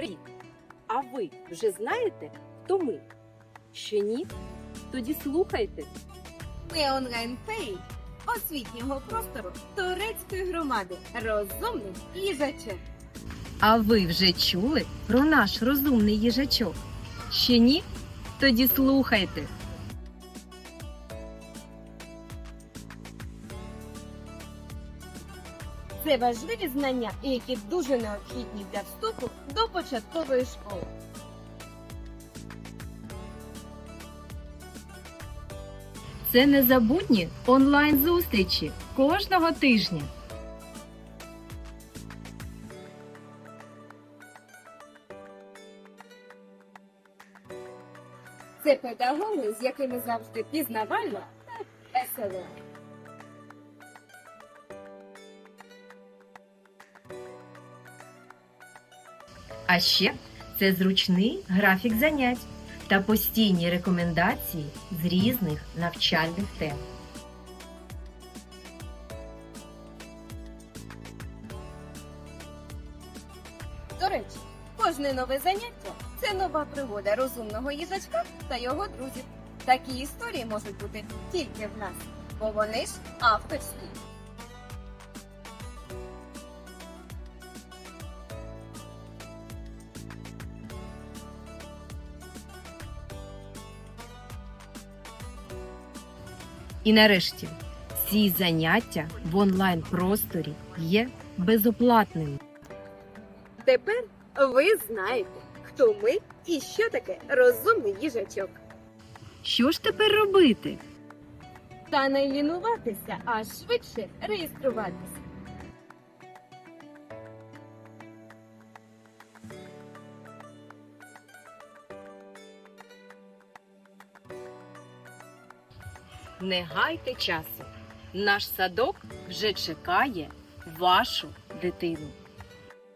Привіт! А ви вже знаєте, хто ми? Ще ні? Тоді слухайте. Ми онлайн-феї освітнього простору турецької громади розумний їжачок. А ви вже чули про наш розумний їжачок? Ще ні? Тоді слухайте. Це важливі знання, які дуже необхідні для вступу до початкової школи. Це незабутні онлайн-зустрічі кожного тижня. Це педагоги, з якими завжди пізнавально та весело. А ще це зручний графік занять та постійні рекомендації з різних навчальних тем. До речі, кожне нове заняття це нова пригода розумного їжачка та його друзів. Такі історії можуть бути тільки в нас, бо вони ж авторські. І нарешті ці заняття в онлайн-просторі є безоплатними. Тепер ви знаєте, хто ми і що таке розумний їжачок. Що ж тепер робити? Та не лінуватися, а швидше реєструватися. Не гайте часу. Наш садок вже чекає вашу дитину.